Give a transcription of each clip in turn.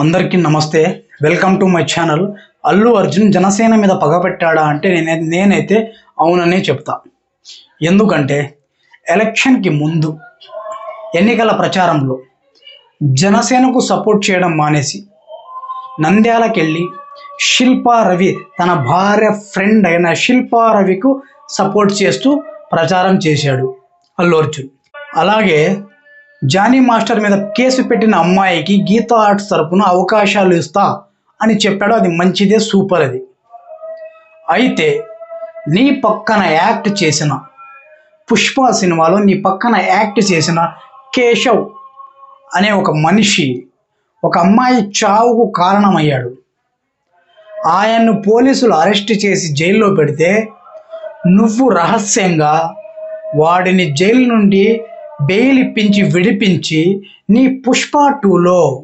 అందరికీ నమస్తే. Welcome to my channel Allu Arjun Janasena మీద పగబెట్టాడా అంటే నేనే నేనైతే అవుననే చెప్తా. ఎందుకంటే ఎలక్షన్కి ముందు ఎన్నికల ప్రచారంలో జనసేనకు సపోర్ట్ చేయడం మానేసి నంద్యాలకెళ్ళి శిల్పా రవి తన భార్య ఫ్రెండ్ అయిన శిల్పా రవికు సపోర్ట్ చేస్తూ ప్రచారం చేశాడు అల్లు అర్జున్. అలాగే జానీ మాస్టర్ మీద కేసు పెట్టిన అమ్మాయికి గీతా ఆర్ట్స్ తరపున అవకాశాలు ఇస్తా అని చెప్పాడు అది మంచిదే సూపర్ అది. అయితే నీ పక్కన యాక్ట్ చేసిన పుష్ప సినిమాలో నీ పక్కన యాక్ట్ చేసిన కేశవ్ అనే ఒక మనిషి ఒక అమ్మాయి చావుకు కారణమయ్యాడు. ఆయన్ను పోలీసులు అరెస్ట్ చేసి జైల్లో పెడితే నువ్వు రహస్యంగా వాడిని జైలు నుండి బెయిల్ ఇప్పించి విడిపించి నీ పుష్ప టూలో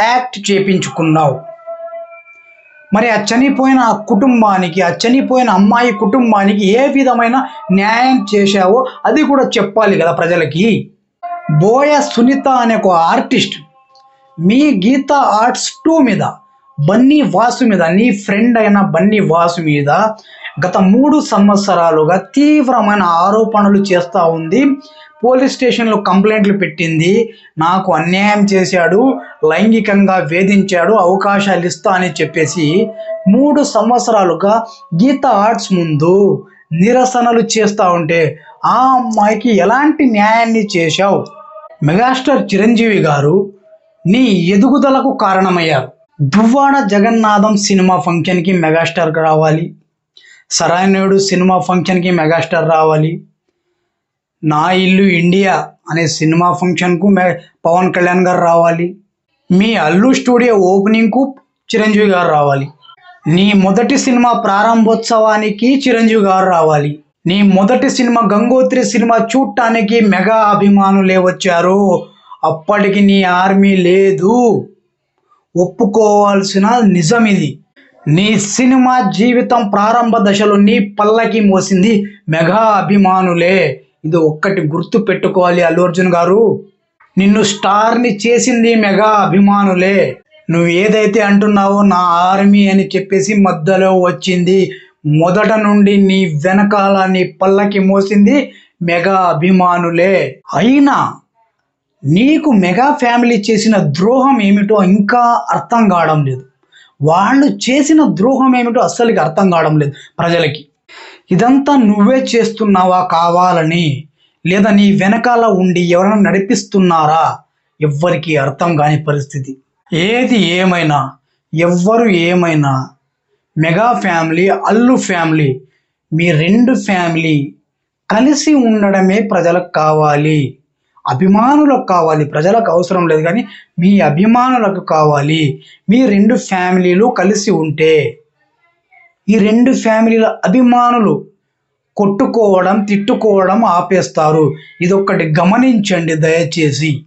యాక్ట్ చేపించుకున్నావు. మరి ఆ చనిపోయిన ఆ కుటుంబానికి ఆ చనిపోయిన అమ్మాయి కుటుంబానికి ఏ విధమైన న్యాయం చేశావో అది కూడా చెప్పాలి కదా ప్రజలకి. బోయ సునీత అనే ఒక ఆర్టిస్ట్ మీ గీత ఆర్ట్స్ టూ మీద బన్నీ వాసు మీద నీ ఫ్రెండ్ అయిన బన్నీ వాసు మీద గత మూడు సంవత్సరాలుగా తీవ్రమైన ఆరోపణలు చేస్తూ ఉంది. పోలీస్ స్టేషన్లో కంప్లైంట్లు పెట్టింది. నాకు అన్యాయం చేశాడు లైంగికంగా వేధించాడు అవకాశాలు ఇస్తా అని చెప్పేసి మూడు సంవత్సరాలుగా గీత ఆర్ట్స్ ముందు నిరసనలు చేస్తూ ఉంటే ఆ అమ్మాయికి ఎలాంటి న్యాయాన్ని చేశావు? మెగాస్టార్ చిరంజీవి గారు నీ ఎదుగుదలకు కారణమయ్యారు. దువ్వాడ జగన్నాథం సినిమా ఫంక్షన్కి మెగాస్టార్ రావాలి. సరాయనుడు సినిమా ఫంక్షన్కి మెగాస్టార్ రావాలి. నా ఇల్లు ఇండియా అనే సినిమా ఫంక్షన్కు మె పవన్ కళ్యాణ్ గారు రావాలి. మీ అల్లు స్టూడియో ఓపెనింగ్కు చిరంజీవి గారు రావాలి. నీ మొదటి సినిమా ప్రారంభోత్సవానికి చిరంజీవి గారు రావాలి. నీ మొదటి సినిమా గంగోత్రి సినిమా చూడటానికి మెగా అభిమానులే వచ్చారు. అప్పటికి నీ ఆర్మీ లేదు. ఒప్పుకోవాల్సిన నిజం ఇది. నీ సినిమా జీవితం ప్రారంభ దశలో నీ పల్లకి మోసింది మెగా అభిమానులే. ఇది ఒక్కటి గుర్తు పెట్టుకోవాలి అల్లు అర్జున్ గారు. నిన్ను స్టార్ని చేసింది మెగా అభిమానులే. నువ్వు ఏదైతే అంటున్నావో నా ఆర్మీ అని చెప్పేసి మధ్యలో వచ్చింది. మొదట నుండి నీ వెనకాల నీ పల్లకి మోసింది మెగా అభిమానులే. అయినా నీకు మెగా ఫ్యామిలీ చేసిన ద్రోహం ఏమిటో ఇంకా అర్థం కావడం లేదు. వాళ్ళు చేసిన ద్రోహం ఏమిటో అస్సలకి అర్థం కావడం లేదు ప్రజలకి. ఇదంతా నువ్వే చేస్తున్నావా కావాలని? లేదా నీ వెనకాల ఉండి ఎవరైనా నడిపిస్తున్నారా? ఎవ్వరికి అర్థం కాని పరిస్థితి. ఏది ఏమైనా ఎవ్వరు ఏమైనా మెగా ఫ్యామిలీ అల్లు ఫ్యామిలీ మీ రెండు ఫ్యామిలీ కలిసి ఉండడమే ప్రజలకు కావాలి. అభిమానులకు కావాలి ప్రజలకు అవసరం లేదు కానీ మీ అభిమానులకు కావాలి. మీ రెండు ఫ్యామిలీలు కలిసి ఉంటే ఈ రెండు ఫ్యామిలీల అభిమానులు కొట్టుకోవడం తిట్టుకోవడం ఆపేస్తారు. ఇదొక్కటి గమనించండి దయచేసి.